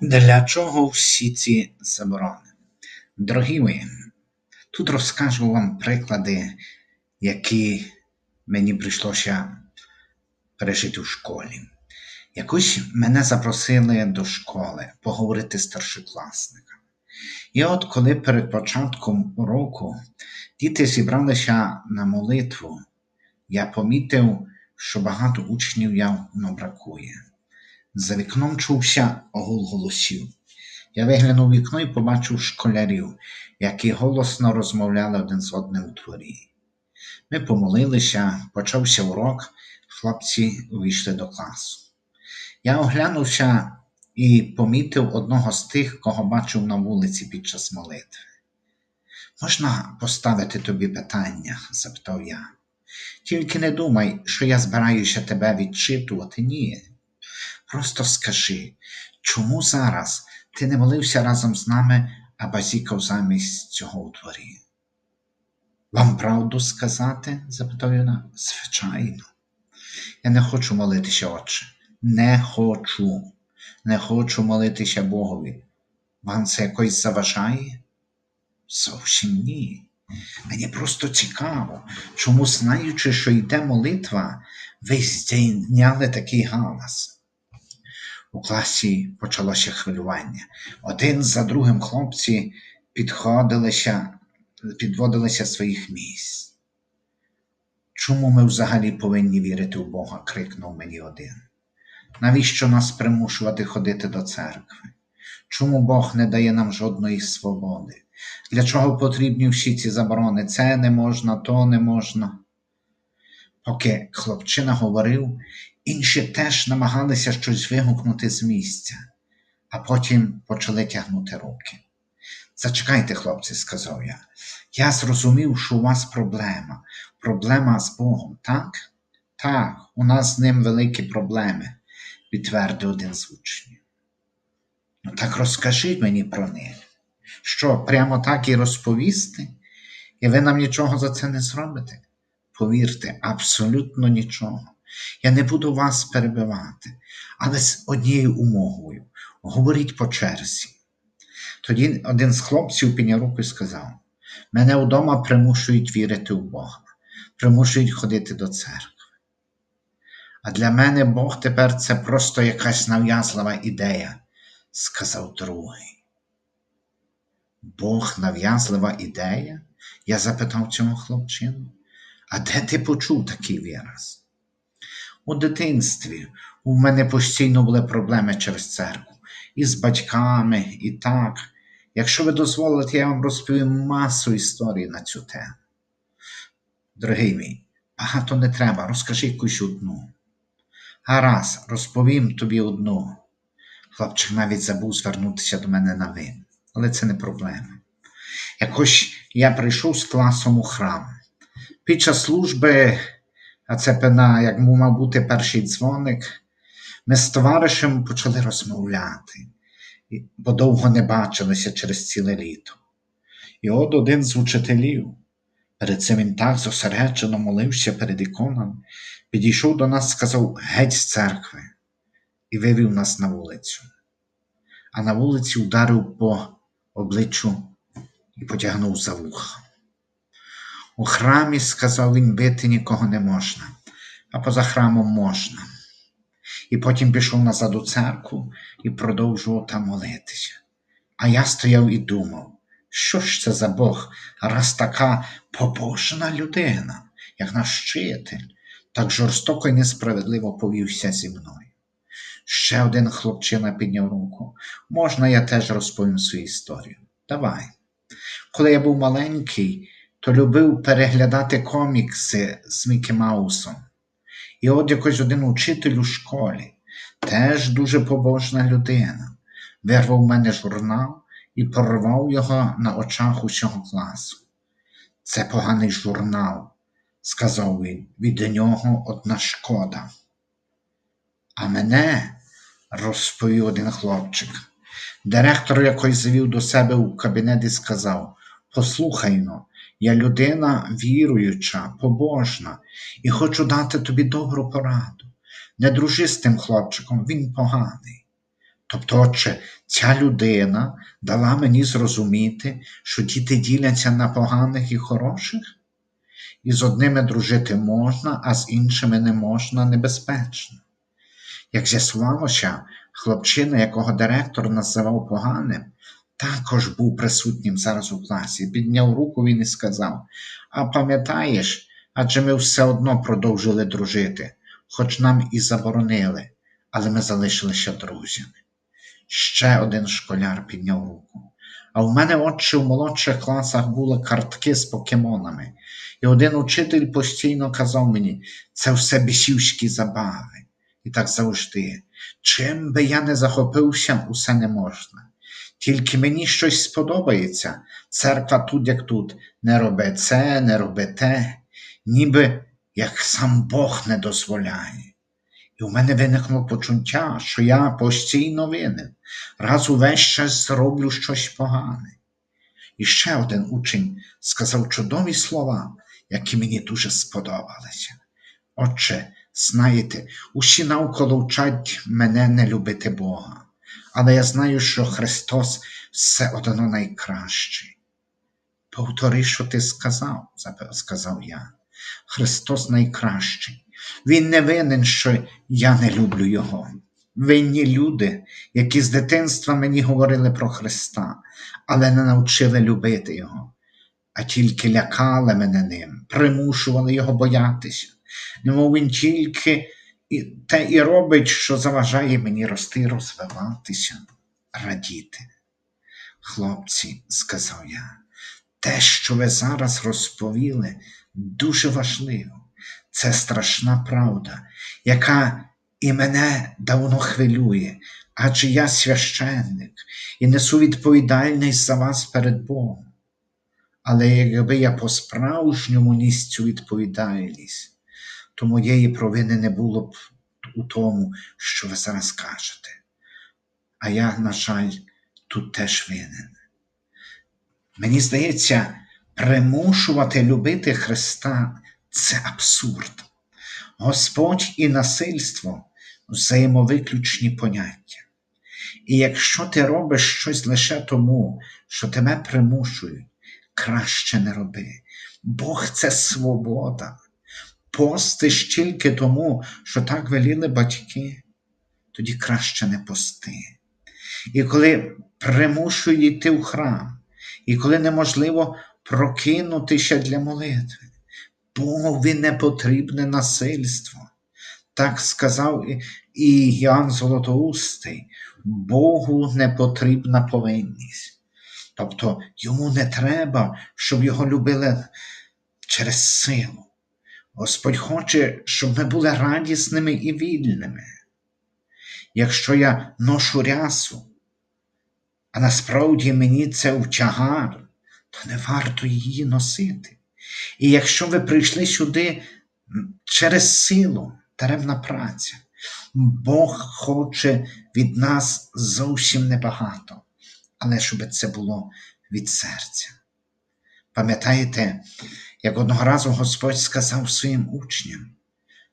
Для чого всі ці заборони? Дорогі мої, тут розкажу вам приклади, які мені прийшлося пережити у школі. Якось мене запросили до школи поговорити з старшокласниками. І от коли перед початком уроку діти зібралися на молитву, я помітив, що багато учнів явно бракує. За вікном чувся гул голосів. Я виглянув вікно і побачив школярів, які голосно розмовляли один з одним у дворі. Ми помолилися, почався урок, хлопці увійшли до класу. Я оглянувся і помітив одного з тих, кого бачив на вулиці під час молитви. Можна поставити тобі питання? запитав я. Тільки не думай, що я збираюся тебе відчитувати, ні. Просто скажи, чому зараз ти не молився разом з нами, а базікав замість цього у дворі? Вам правду сказати? запитав вона. Звичайно. Я не хочу молитися, отче. Не хочу. Не хочу молитися Богові. Вам це якось заважає? Зовсім ні. Мені просто цікаво, чому, знаючи, що йде молитва, ви здійняли такий галас. У класі почалося хвилювання. Один за другим хлопці підходилися, підводилися своїх місць. Чому ми взагалі повинні вірити в Бога? крикнув мені один. Навіщо нас примушувати ходити до церкви? Чому Бог не дає нам жодної свободи? Для чого потрібні всі ці заборони? Це не можна, то не можна. Поки хлопчина говорив, інші теж намагалися щось вигукнути з місця, а потім почали тягнути руки. Зачекайте, хлопці, сказав я. Я зрозумів, що у вас проблема. Проблема з Богом, так? Так, у нас з ним великі проблеми, підтвердив один з учнів. Ну так розкажіть мені про них. Що, прямо так і розповісти? І ви нам нічого за це не зробите? Повірте, абсолютно нічого. Я не буду вас перебивати, але з однією умовою говоріть по черзі. Тоді один з хлопців підняв руку і сказав: Мене вдома примушують вірити в Бога, примушують ходити до церкви. А для мене Бог тепер це просто якась нав'язлива ідея, сказав другий. Бог нав'язлива ідея? Я запитав цього хлопчину. А де ти почув такий вираз? У дитинстві у мене постійно були проблеми через церкву, і з батьками, і так. Якщо ви дозволите, я вам розповім масу історій на цю тему. Дорогий мій, багато не треба, розкажи якусь одну. Гаразд, розповім тобі одну. Хлопчик навіть забув звернутися до мене на ви, але це не проблема. Якось я прийшов з класом у храм. Під час служби, а це певна, як мав бути перший дзвоник, ми з товаришем почали розмовляти, бо довго не бачилися через ціле літо. І от один з учителів, перед цим він так зосереджено молився перед іконами, підійшов до нас, сказав геть з церкви і вивів нас на вулицю. А на вулиці ударив по обличчю і потягнув за вуха. У храмі, сказав він, бити нікого не можна, а поза храмом можна. І потім пішов назад у церкву і продовжував там молитися. А я стояв і думав, що ж це за Бог, раз така побожна людина, як наш вчитель, так жорстоко і несправедливо повівся зі мною. Ще один хлопчина підняв руку. Можна, я теж розповім свою історію? Давай. Коли я був маленький, то любив переглядати комікси з Мікі Маусом. І от якось один учитель у школі, теж дуже побожна людина, вирвав в мене журнал і порвав його на очах усього класу. Це поганий журнал, сказав він, від нього одна шкода. А мене, розповів один хлопчик, директор якось завів до себе у кабінет і сказав: Послухай но, я людина віруюча, побожна, і хочу дати тобі добру пораду. Не дружи з тим хлопчиком, він поганий. Тобто, отче, ця людина дала мені зрозуміти, що діти діляться на поганих і хороших, і з одними дружити можна, а з іншими не можна небезпечно. Як з'ясувалося, хлопчина, якого директор називав поганим, також був присутнім зараз у класі. Підняв руку він і сказав: А пам'ятаєш, адже ми все одно продовжили дружити, хоч нам і заборонили, але ми залишилися друзями. Ще один школяр підняв руку. А в мене отче в молодших класах були картки з покемонами, і один учитель постійно казав мені, це все бісівські забави. І так завжди. Чим би я не захопився, усе не можна. Тільки мені щось сподобається. Церква тут, як тут, не роби це, не роби те, ніби як сам Бог не дозволяє. І у мене виникло почуття, що я постійно винен, раз увесь час зроблю щось погане. І ще один учень сказав чудові слова, які мені дуже сподобалися. Отче, знаєте, усі навколо вчать мене не любити Бога, але я знаю, що Христос все одно найкращий. Повтори, що ти сказав, сказав я. Христос найкращий. Він не винен, що я не люблю Його. Винні люди, які з дитинства мені говорили про Христа, але не навчили любити Його, а тільки лякали мене ним, примушували Його боятися. Немов він тільки і те і робить, що заважає мені рости, розвиватися, радіти. Хлопці, сказав я, те, що ви зараз розповіли, дуже важливо. Це страшна правда, яка і мене давно хвилює, адже я священник і несу відповідальність за вас перед Богом. Але якби я по-справжньому ніс цю відповідальність, то моєї провини не було б у тому, що ви зараз кажете. А я, на жаль, тут теж винен. Мені здається, примушувати любити Христа це абсурд. Господь і насильство взаємовиключні поняття. І якщо ти робиш щось лише тому, що тебе примушують, краще не роби. Бог це свобода. Постиш тільки тому, що так веліли батьки, тоді краще не пости. І коли примушують йти в храм, і коли неможливо прокинутися для молитви, Богові не потрібне насильство. Так сказав і Ян Золотоустий, Богу не потрібна повинність. Тобто йому не треба, щоб його любили через силу. Господь хоче, щоб ми були радісними і вільними. Якщо я ношу рясу, а насправді мені це втягар, то не варто її носити. І якщо ви прийшли сюди через силу, даремна праця, Бог хоче від нас зовсім небагато, але щоб це було від серця. Пам'ятаєте, як одного разу Господь сказав своїм учням,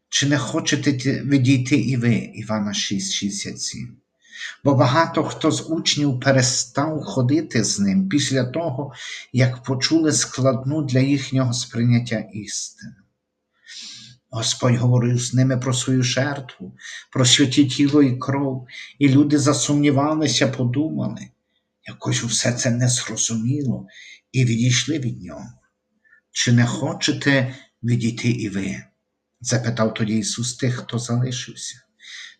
чи не хочете відійти і ви, Івана 6,67? Бо багато хто з учнів перестав ходити з ним після того, як почули складну для їхнього сприйняття істину. Господь говорив з ними про свою жертву, про святі тіло і кров, і люди засумнівалися, подумали, якось усе це не зрозуміло і відійшли від нього. Чи не хочете відійти і ви? запитав тоді Ісус тих, хто залишився.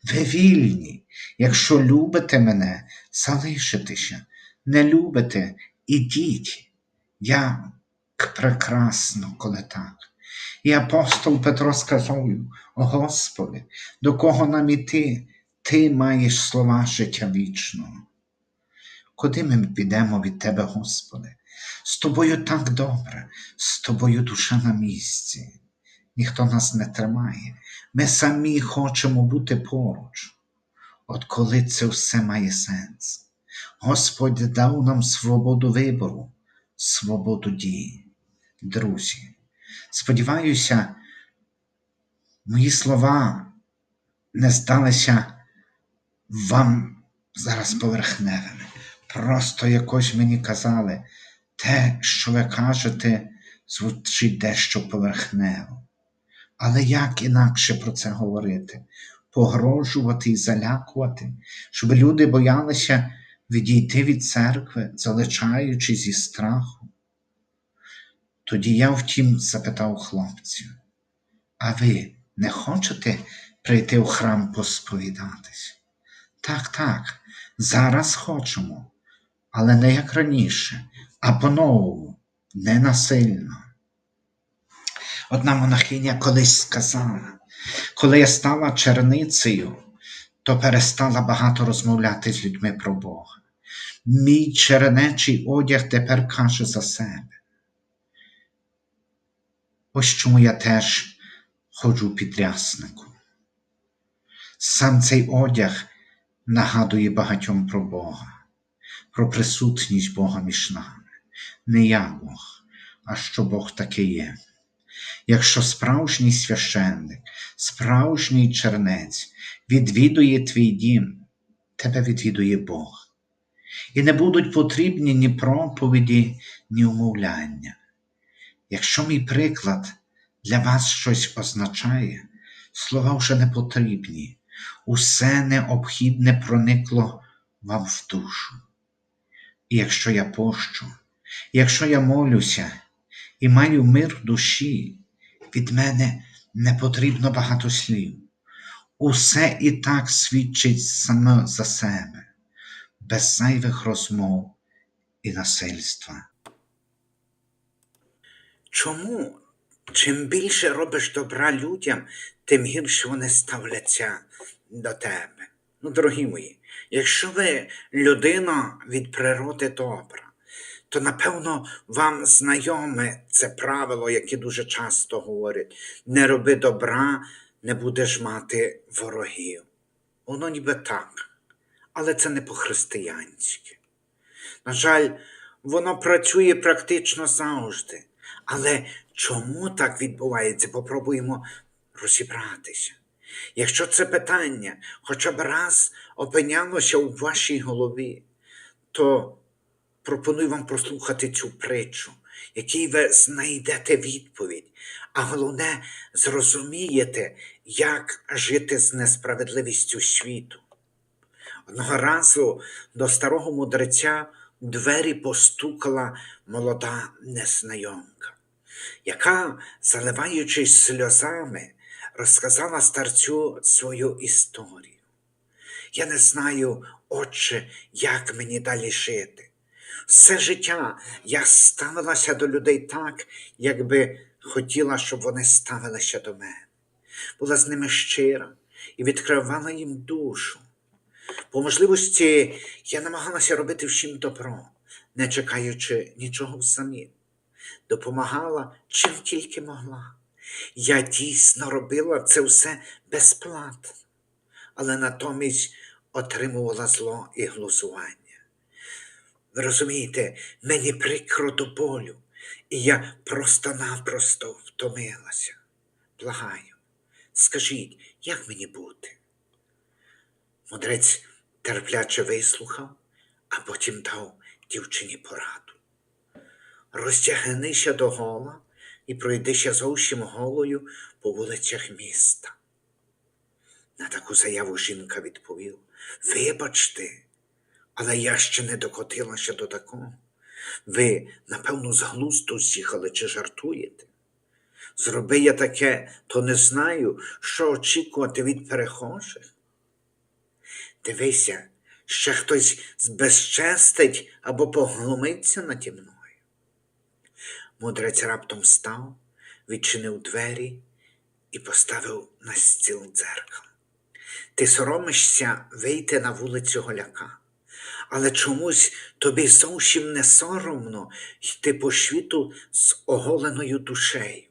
Ви вільні, якщо любите мене, залишитеся, не любите, ідіть. Як прекрасно, коли так. І апостол Петро сказав, О Господи, до кого нам іти, Ти маєш слова життя вічного. Куди ми підемо від Тебе, Господи? З тобою так добре, з тобою душа на місці. Ніхто нас не тримає. Ми самі хочемо бути поруч. От коли це все має сенс. Господь дав нам свободу вибору, свободу дії. Друзі, сподіваюся, мої слова не здалися вам зараз поверхневими. Просто якось мені казали, те, що ви кажете, звучить дещо поверхнево. Але як інакше про це говорити? Погрожувати і залякувати, щоб люди боялися відійти від церкви, залишаючи зі страху. Тоді я втім запитав хлопців, а ви не хочете прийти в храм посповідатись? Так, так, зараз хочемо, але не як раніше, а по-новому, не насильно. Одна монахиня колись сказала, коли я стала черницею, то перестала багато розмовляти з людьми про Бога. Мій чернечий одяг тепер каже за себе. Ось чому я теж ходжу підряснику. Сам цей одяг нагадує багатьом про Бога, про присутність Бога між нами. Не я Бог, а що Бог таки є. Якщо справжній священник, справжній чернець відвідує твій дім, тебе відвідує Бог. І не будуть потрібні ні проповіді, ні умовляння. Якщо мій приклад для вас щось означає, слова вже не потрібні, усе необхідне проникло вам в душу. І якщо я пощу, якщо я молюся і маю мир душі, від мене не потрібно багато слів. Усе і так свідчить саме за себе, без зайвих розмов і насильства. Чому? Чим більше робиш добра людям, тим гірше вони ставляться до тебе. Ну, дорогі мої, якщо ви людина від природи добра, то напевно вам знайоме це правило, яке дуже часто говорять: не роби добра, не будеш мати ворогів. Воно ніби так, але це не по-християнськи. На жаль, воно працює практично завжди. Але чому так відбувається? Попробуємо розібратися. Якщо це питання хоча б раз опинялося у вашій голові, то пропоную вам прослухати цю притчу, якій ви знайдете відповідь, а головне, зрозумієте, як жити з несправедливістю світу. Одного разу до старого мудреця в двері постукала молода незнайомка, яка, заливаючись сльозами, розказала старцю свою історію. Я не знаю, отче, як мені далі жити. Все життя я ставилася до людей так, якби хотіла, щоб вони ставилися до мене. Була з ними щира і відкривала їм душу. По можливості я намагалася робити всім добро, не чекаючи нічого взамін. Допомагала чим тільки могла. Я дійсно робила це все безплатно, але натомість отримувала зло і глузування. Ви розумієте, мені прикро до болю, і я просто-напросто втомилася. Благаю, скажіть, як мені бути? Мудрець терпляче вислухав, а потім дав дівчині пораду. Роздягнися до гола і пройдися зовсім голою по вулицях міста. На таку заяву жінка відповів Вибачте, але я ще не докотилася до такого. Ви, напевно, з глузду з'їхали чи жартуєте? Зроби я таке, то не знаю, що очікувати від перехожих. Дивися, ще хтось збезчестить або поглумиться наді мною. Мудрець раптом встав, відчинив двері і поставив на стіл дзеркало. Ти соромишся вийти на вулицю голяка, але чомусь тобі зовсім не соромно йти по світу з оголеною душею,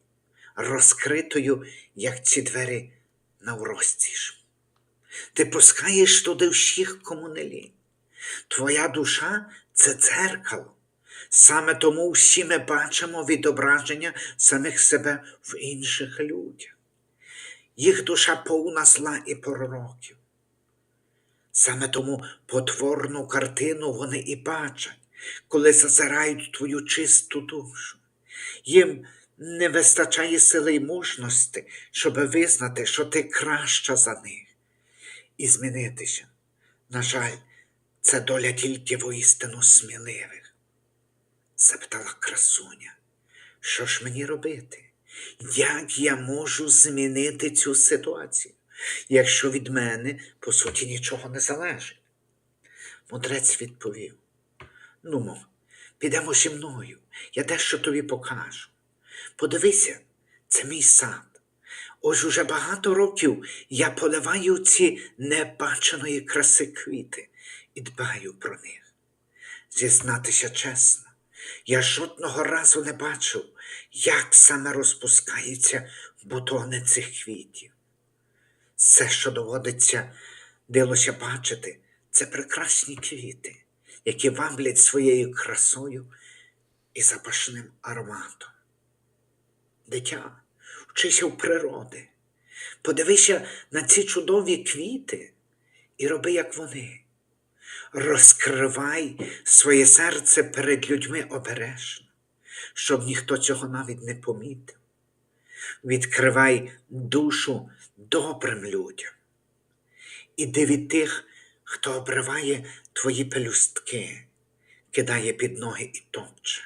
розкритою, як ці двері наврозтіж. Ти пускаєш туди всіх, кому не лінь. Твоя душа це дзеркало. Саме тому всі ми бачимо відображення самих себе в інших людях. Їх душа повна зла і пророків. Саме тому потворну картину вони і бачать, коли зазирають твою чисту душу. Їм не вистачає сили й мужності, щоб визнати, що ти краща за них, і змінитися. На жаль, це доля тільки воістину сміливих. Запитала красуня, що ж мені робити? Як я можу змінити цю ситуацію, якщо від мене, по суті, нічого не залежить? Мудрець відповів: Ну, підемо зі мною, я дещо тобі покажу. Подивися, це мій сад. Ось уже багато років я поливаю ці небаченої краси квіти і дбаю про них. Зізнатися чесно, я жодного разу не бачив, як саме розпускаються бутони цих квітів. Все, що доводиться дилося бачити, це прекрасні квіти, які вамблять своєю красою і запашним ароматом. Дитя, вчися в природи, подивися на ці чудові квіти і роби, як вони. Розкривай своє серце перед людьми обережно, щоб ніхто цього навіть не помітив. Відкривай душу добрим людям. Іди від тих, хто обриває твої пелюстки, кидає під ноги і топче.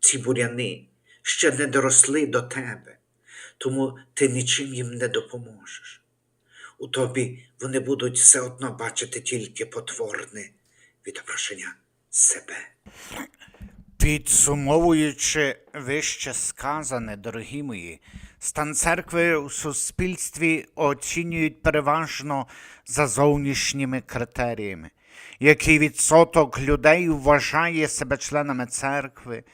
Ці буряни ще не доросли до тебе, тому ти нічим їм не допоможеш. У тобі вони будуть все одно бачити тільки потворне відображення себе. Підсумовуючи вище сказане, дорогі мої, стан церкви у суспільстві оцінюють переважно за зовнішніми критеріями. Який відсоток людей вважає себе членами церкви,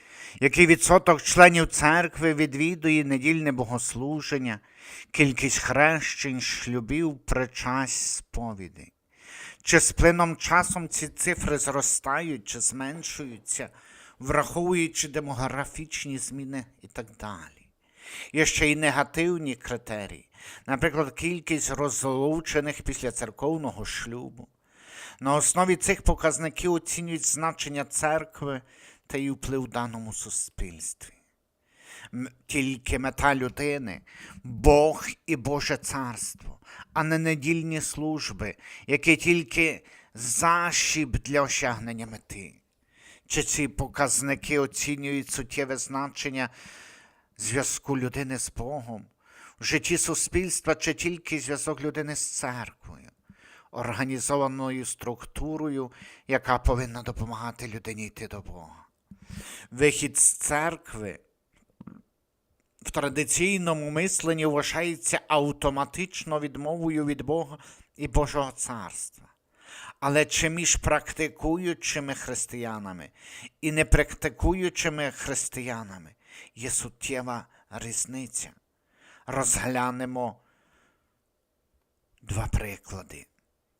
який відсоток членів церкви відвідує недільне богослуження, кількість хрещень, шлюбів, причасть, сповідей. Чи з плином часом ці цифри зростають чи зменшуються, враховуючи демографічні зміни і так далі. Є ще й негативні критерії, наприклад, кількість розлучених після церковного шлюбу. На основі цих показників оцінюють значення церкви та її вплив в даному суспільстві. Тільки мета людини Бог і Боже царство, а не недільні служби, які тільки защіб для осягнення мети. Чи ці показники оцінюють суттєве значення зв'язку людини з Богом в житті суспільства, чи тільки зв'язок людини з церквою, організованою структурою, яка повинна допомагати людині йти до Бога. Вихід з церкви в традиційному мисленні вважається автоматично відмовою від Бога і Божого царства. Але чи між практикуючими християнами і непрактикуючими християнами є суттєва різниця? Розглянемо два приклади.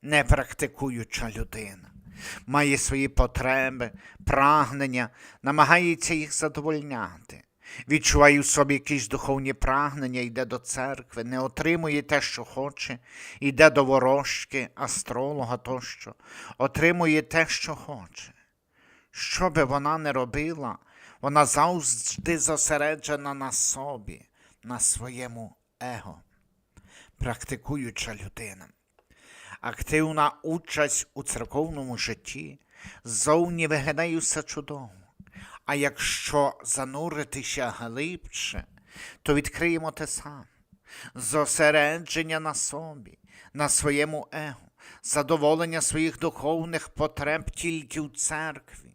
Непрактикуюча людина має свої потреби, прагнення, намагається їх задовольняти. Відчуває в собі якісь духовні прагнення, йде до церкви, не отримує те, що хоче, йде до ворожки, астролога тощо, отримує те, що хоче. Що би вона не робила, вона завжди зосереджена на собі, на своєму его. Практикуюча людина. Активна участь у церковному житті зовні виглядає все чудово. А якщо зануритися глибше, то відкриємо те саме. Зосередження на собі, на своєму его, задоволення своїх духовних потреб тільки в церкві,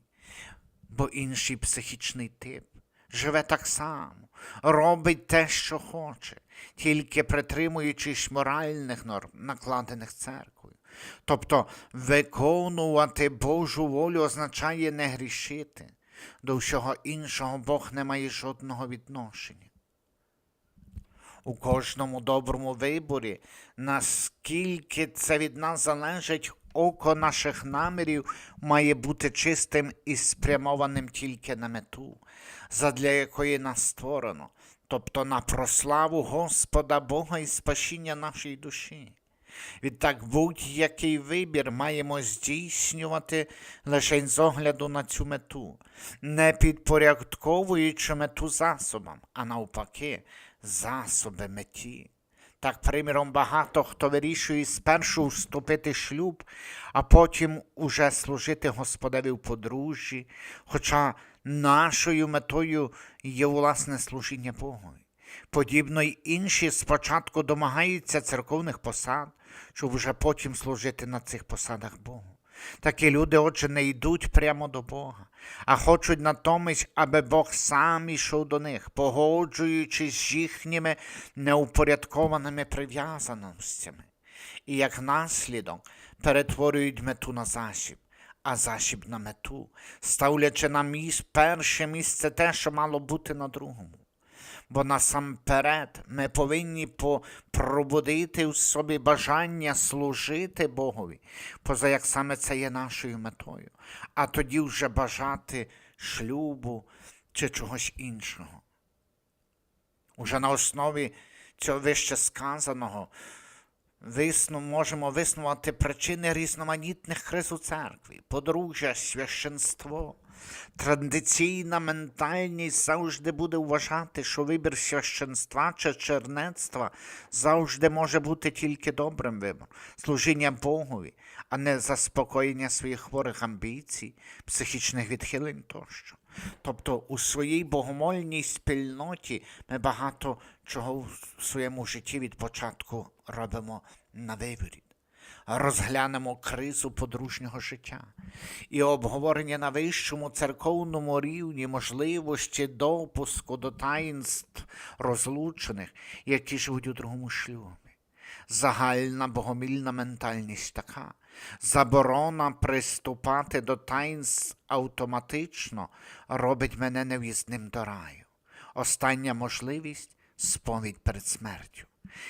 бо інший психічний тип живе так само, робить те, що хоче, тільки притримуючись моральних норм, накладених церквою. Тобто виконувати Божу волю означає не грішити. До всього іншого Бог не має жодного відношення. У кожному доброму виборі, наскільки це від нас залежить, око наших намірів має бути чистим і спрямованим тільки на мету, задля якої нас створено, тобто на прославу Господа Бога і спасіння нашої душі. Відтак будь-який вибір маємо здійснювати лише з огляду на цю мету, не підпорядковуючи мету засобам, а навпаки, засоби меті. Так, приміром, багато хто вирішує спершу вступити шлюб, а потім уже служити Господеві в подружжі, хоча нашою метою є власне служіння Богові. Подібно й інші спочатку домагаються церковних посад, щоб вже потім служити на цих посадах Богу. Такі люди, отже, не йдуть прямо до Бога, а хочуть натомість, аби Бог сам ішов до них, погоджуючись з їхніми неупорядкованими прив'язаностями. І як наслідок перетворюють мету на засіб, а засіб на мету, ставлячи на міс перше місце те, що мало бути на другому. Бо насамперед ми повинні по- пробудити в собі бажання служити Богові, поза як саме це є нашою метою, а тоді вже бажати шлюбу чи чогось іншого. Уже на основі цього вище сказаного висну, можемо виснувати причини різноманітних криз у церкві, подружжя, священство. Традиційна ментальність завжди буде вважати, що вибір священства чи чернецтва завжди може бути тільки добрим вибором, служіння Богові, а не заспокоєння своїх хворих амбіцій, психічних відхилень тощо. Тобто у своїй богомольній спільноті ми багато чого в своєму житті від початку робимо на виворіт. Розглянемо кризу подружнього життя і обговорення на вищому церковному рівні можливості допуску до таїнств розлучених, які живуть у другому шлюбі. Загальна богомільна ментальність така. Заборона приступати до таїнств автоматично робить мене нев'їзним до раю. Остання можливість сповідь перед смертю.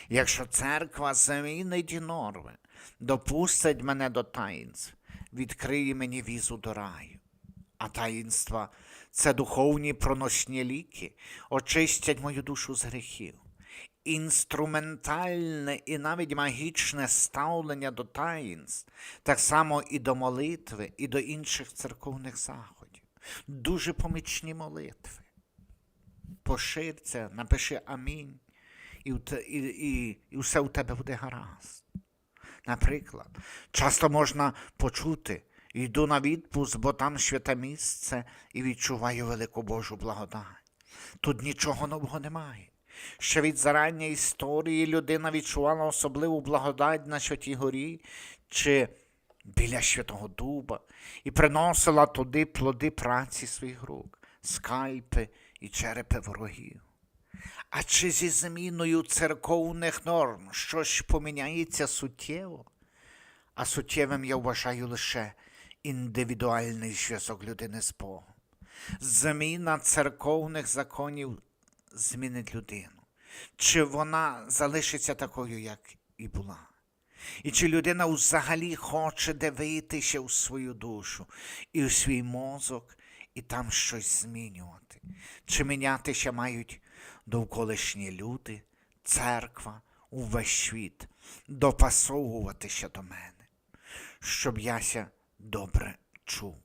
Якщо церква замінить норми, допустить мене до таїнств, відкриє мені візу до раю. А таїнства це духовні проносні ліки, очистять мою душу з гріхів. Інструментальне і навіть магічне ставлення до таїнств, так само і до молитви, і до інших церковних заходів. Дуже помічні молитви. Пошир це, напиши амінь, і, і, і, і все у тебе буде гаразд. Наприклад, часто можна почути, йду на відпуск, бо там святе місце і відчуваю велику Божу благодать. Тут нічого нового немає. Ще від зарання історії людина відчувала особливу благодать на Святій горі чи біля Святого Дуба і приносила туди плоди праці своїх рук, скальпи і черепи ворогів. А чи зі зміною церковних норм щось поміняється суттєво? А суттєвим я вважаю лише індивідуальний зв'язок людини з Богом. Зміна церковних законів змінить людину. Чи вона залишиться такою, як і була? І чи людина взагалі хоче дивитися у свою душу і у свій мозок, і там щось змінювати? Чи мінятися мають довколишні люди, церква, увесь світ, допасовуватися до мене, щоб яся добре чув?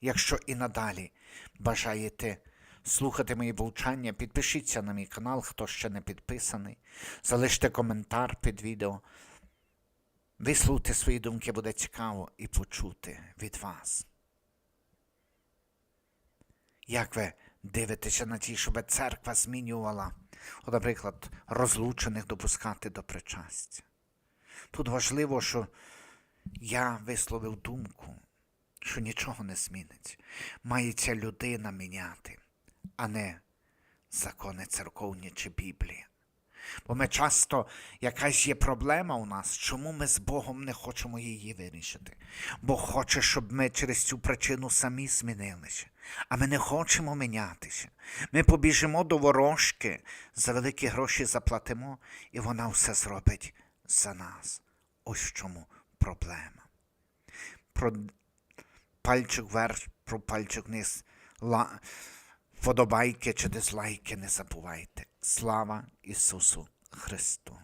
Якщо і надалі бажаєте слухати мої повчання, підпишіться на мій канал, хто ще не підписаний. Залиште коментар під відео. Вислухайте свої думки, буде цікаво і почути від вас. Як ви дивитеся на ті, щоб церква змінювала, от, наприклад, розлучених допускати до причастя? Тут важливо, що я висловив думку, що нічого не зміниться. Мається людина міняти, а не закони церковні чи Біблія. Бо ми часто якась є проблема у нас, чому ми з Богом не хочемо її вирішити. Бог хоче, щоб ми через цю причину самі змінилися. А ми не хочемо мінятися. Ми побіжимо до ворожки, за великі гроші заплатимо, і вона все зробить за нас. Ось в чому проблема. Про пальчик вверх, про пальчик вниз. Ла... Вподобайки чи дизлайки не забувайте. Слава Ісусу Христу!